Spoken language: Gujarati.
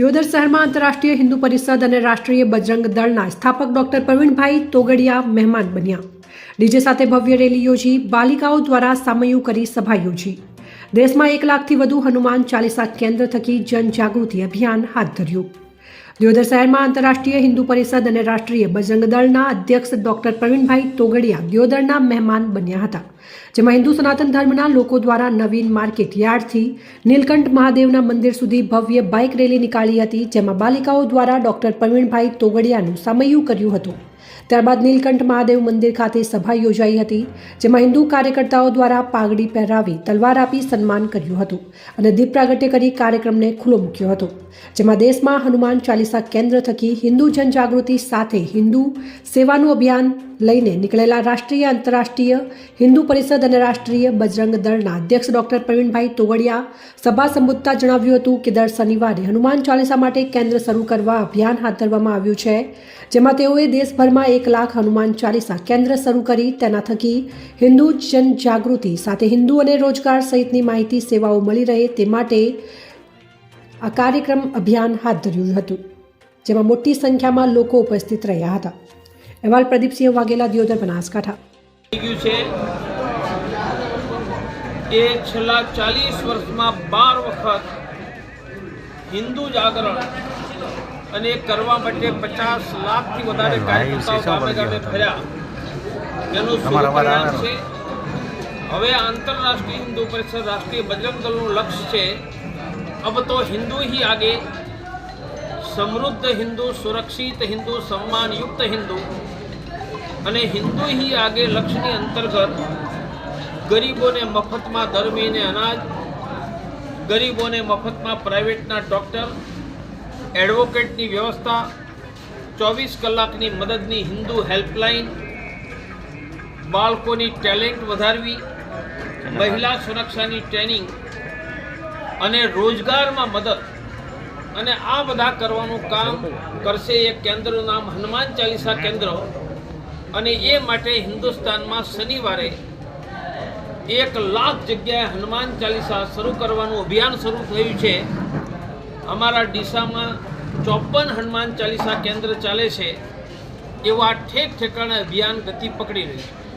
દિયોદર શહેરમાં આંતરરાષ્ટ્રીય હિન્દુ પરિષદ અને રાષ્ટ્રીય બજરંગ દળના સ્થાપક ડોક્ટર પ્રવીણભાઈ તોગડિયા મહેમાન બન્યા. ડીજે સાથે ભવ્ય રેલી યોજી બાલિકાઓ દ્વારા સામયું કરી સભા યોજી. દેશમાં એક લાખથી વધુ હનુમાન ચાલીસા કેન્દ્ર થકી જનજાગૃતિ અભિયાન હાથ ધર્યું. દિયોદર શહેરમાં આંતરરાષ્ટ્રીય હિન્દુ પરિષદ અને રાષ્ટ્રીય બજરંગ દળના અધ્યક્ષ ડોક્ટર પ્રવીણભાઈ તોગડિયા દિયોદરના મહેમાન બન્યા હતા, જેમાં હિન્દુ સનાતન ધર્મના લોકો દ્વારા નવીન માર્કેટ યાર્ડથી નીલકંઠ મહાદેવના મંદિર સુધી ભવ્ય બાઇક રેલી નીકાળી હતી, જેમાં બાલિકાઓ દ્વારા ડોક્ટર પ્રવીણભાઈ તોગડિયાનું સામયું કર્યું હતું. ત્યારબાદ નીલકંઠ મહાદેવ મંદિર ખાતે સભા યોજાઈ હતી, જેમાં હિન્દુ કાર્યકર્તાઓ દ્વારા પાઘડી પહેરાવી તલવાર આપી સન્માન કર્યું હતું અને દીપ પ્રાગટ્ય કરી કાર્યક્રમને ખુલ્લો મૂક્યો હતો, જેમાં દેશમાં હનુમાન ચાલીસા કેન્દ્ર થકી હિન્દુ જનજાગૃતિ સાથે હિન્દુ સેવાનું અભિયાન લઈને નીકળેલા રાષ્ટ્રીય, આંતરરાષ્ટ્રીય, હિન્દુ પરિષદ અને રાષ્ટ્રીય બજરંગ દળના અધ્યક્ષ ડોક્ટર પ્રવીણભાઈ તોવડિયા સભા સંબોધતા જણાવ્યું હતું કે દર શનિવારે હનુમાન ચાલીસા માટે કેન્દ્ર શરૂ કરવા અભિયાન હાથ ધરવામાં આવ્યું છે, જેમાં તેઓએ દેશભરમાં એક લાખ હનુમાન ચાલીસા કેન્દ્ર શરૂ કરી તેના થકી હિન્દુ જનજાગૃતિ સાથે હિન્દુ અને રોજગાર સહિતની માહિતી, સેવાઓ મળી રહે તે માટે આ કાર્યક્રમ અભિયાન હાથ ધર્યું હતું, જેમાં મોટી સંખ્યામાં લોકો ઉપસ્થિત રહ્યા હતા. અહેવાલ પ્રદીપસિંહ વાઘેલા દિયોદર બનાસકાંઠા. એ છેલ્લા ચાલીસ વર્ષમાં બાર વખત હિન્દુ જાગરણ અને કરવા માટે પચાસ લાખથી વધારે કાર્યકર્તાઓ ગામે ગામે ફર્યા. એનું છે. હવે આંતરરાષ્ટ્રીય હિન્દુ પરિષદ રાષ્ટ્રીય બજરંગ દળનું લક્ષ્ય છે. અબ તો હિન્દુ હી આગે સમૃદ્ધ હિન્દુ સુરક્ષિત હિન્દુ સન્માનયુક્ત હિન્દુ. અને હિન્દુ હી આગે લક્ષ્યની અંતર્ગત ગરીબોને મફતમાં દર મહિને અનાજ ગરીબોને મફતમાં પ્રાઇવેટના ડૉક્ટર એડવોકેટની વ્યવસ્થા ચોવીસ કલાકની મદદની હિન્દુ હેલ્પલાઇન બાળકોની ટેલેન્ટ વધારવી મહિલા સુરક્ષાની ટ્રેનિંગ અને રોજગારમાં મદદ. અને આ બધા કરવાનું કામ કરશે એ કેન્દ્રનું નામ હનુમાન ચાલીસા કેન્દ્ર. અને એ માટે હિન્દુસ્તાનમાં શનિવારે એક લાખ જગ્યાએ હનુમાન ચાલીસા શરૂ કરવાનું અભિયાન શરૂ થયું છે. અમારા ડીસામાં ચોપન હનુમાન ચાલીસા કેન્દ્ર ચાલે છે. એવા ઠેક ઠેકાણે અભિયાન ગતિ પકડી રહ્યું છે.